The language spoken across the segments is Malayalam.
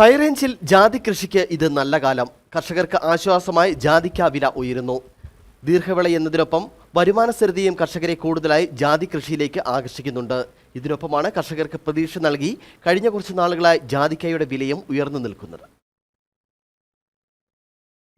ഹൈറേഞ്ചിൽ ജാതി കൃഷിക്ക് ഇത് നല്ല കാലം. കർഷകർക്ക് ആശ്വാസമായി ജാതിക്ക വില ഉയരുന്നു. ദീർഘവിള എന്നതിനൊപ്പം വരുമാന സ്ഥിരതയും കർഷകരെ കൂടുതലായി ജാതി കൃഷിയിലേക്ക് ആകർഷിക്കുന്നുണ്ട്. ഇതിനൊപ്പമാണ് കർഷകർക്ക് പ്രതീക്ഷ നൽകി കഴിഞ്ഞ കുറച്ച് നാളുകളായി ജാതിക്കയുടെ വിലയും ഉയർന്നു നിൽക്കുന്നത്.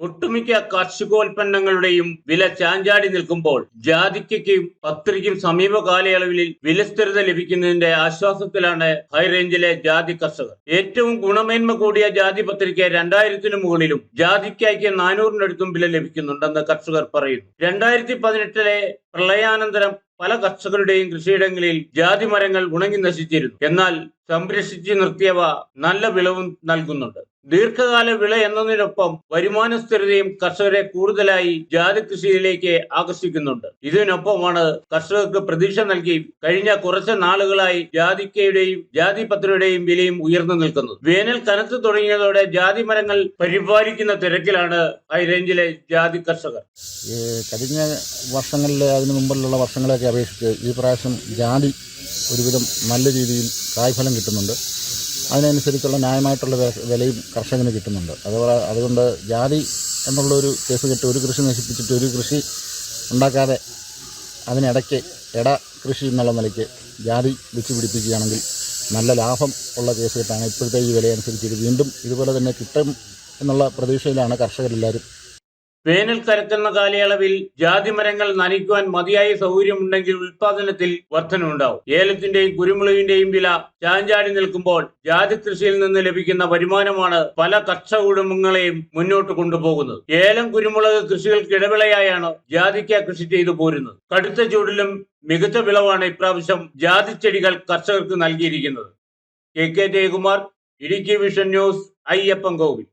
ഒട്ടുമിക്ക കാർഷികോൽപ്പന്നങ്ങളുടെയും വില ചാഞ്ചാടി നിൽക്കുമ്പോൾ ജാതിക്കയ്ക്കും പത്രിക്കും സമീപ കാലയളവിൽ വിലസ്ഥിരത ലഭിക്കുന്നതിന്റെ ആശ്വാസത്തിലാണ് ഹൈറേഞ്ചിലെ ജാതി കർഷകർ. ഏറ്റവും ഗുണമേന്മ കൂടിയ ജാതി പത്രിക രണ്ടായിരത്തിനു മുകളിലും ജാതിക്കായ്ക്ക് നാനൂറിനടുത്തും വില ലഭിക്കുന്നുണ്ടെന്ന് കർഷകർ പറയുന്നു. രണ്ടായിരത്തി പതിനെട്ടിലെ പ്രളയാനന്തരം പല കർഷകരുടെയും കൃഷിയിടങ്ങളിൽ ജാതി മരങ്ങൾ ഉണങ്ങി നശിച്ചിരുന്നു. എന്നാൽ സംരക്ഷിച്ചു നിർത്തിയവ നല്ല വിളവും നൽകുന്നുണ്ട്. ദീർഘകാല വിള എന്നതിനൊപ്പം വരുമാന സ്ഥിരതയും കർഷകരെ കൂടുതലായി ജാതി കൃഷിയിലേക്ക് ആകർഷിക്കുന്നുണ്ട്. ഇതിനൊപ്പമാണ് കർഷകർക്ക് പ്രതീക്ഷ നൽകി കഴിഞ്ഞ കുറച്ച് നാളുകളായി ജാതിക്കയുടെയും ജാതിപത്രയുടെയും വിലയും ഉയർന്നു നിൽക്കുന്നത്. വേനൽ കനത്തു തുടങ്ങിയതോടെ ജാതി മരങ്ങൾ പരിപാലിക്കുന്ന തിരക്കിലാണ് ഹൈറേഞ്ചിലെ ജാതി കർഷകർ. കഴിഞ്ഞ വർഷങ്ങളിൽ അതിനു മുമ്പിലുള്ള വർഷങ്ങളെയൊക്കെ അപേക്ഷിച്ച് ഈ പ്രാവശ്യം ജാതി ഒരുവിധം നല്ല രീതിയിൽ കായ്ഫലം കിട്ടുന്നുണ്ട്. അതിനനുസരിച്ചുള്ള ന്യായമായിട്ടുള്ള വിലയും കർഷകന് കിട്ടുന്നുണ്ട്. അതുപോലെ അതുകൊണ്ട് ജാതി എന്നുള്ളൊരു കേസ് കെട്ട് ഒരു കൃഷി നശിപ്പിച്ചിട്ട് ഒരു കൃഷി ഉണ്ടാക്കാതെ അതിനിടയ്ക്ക് ഇട കൃഷി എന്നുള്ള നിലയ്ക്ക് ജാതി വെച്ച് പിടിപ്പിക്കുകയാണെങ്കിൽ നല്ല ലാഭം ഉള്ള കേസ് കെട്ടാണ് ഇപ്പോഴത്തെ ഈ വിലയനുസരിച്ച് ഇത് വീണ്ടും ഇതുപോലെ തന്നെ കിട്ടും എന്നുള്ള പ്രതീക്ഷയിലാണ് കർഷകരെല്ലാവരും വേനൽ കരക്കുന്ന കാലയളവിൽ ജാതിമരങ്ങൾ നനയ്ക്കുവാൻ മതിയായ സൗകര്യമുണ്ടെങ്കിൽ ഉൽപാദനത്തിൽ വർധനമുണ്ടാവും ഏലത്തിന്റെയും കുരുമുളകിന്റെയും വില ചാഞ്ചാടി നിൽക്കുമ്പോൾ ജാതി കൃഷിയിൽ നിന്ന് ലഭിക്കുന്ന വരുമാനമാണ് പല കർഷക കുടുംബങ്ങളെയും മുന്നോട്ട് കൊണ്ടുപോകുന്നത്. ഏലം കുരുമുളക് കൃഷികൾക്ക് ഇടവിളയായാണ് ജാതിക്ക കൃഷി ചെയ്തു പോരുന്നത്. കടുത്ത ചൂടിലും മികച്ച വിളവാണ് ഇപ്രാവശ്യം ജാതി ചെടികൾ കർഷകർക്ക് നൽകിയിരിക്കുന്നത്. K. K. Jayakumar Idukki vision news Ayyappan Kovil.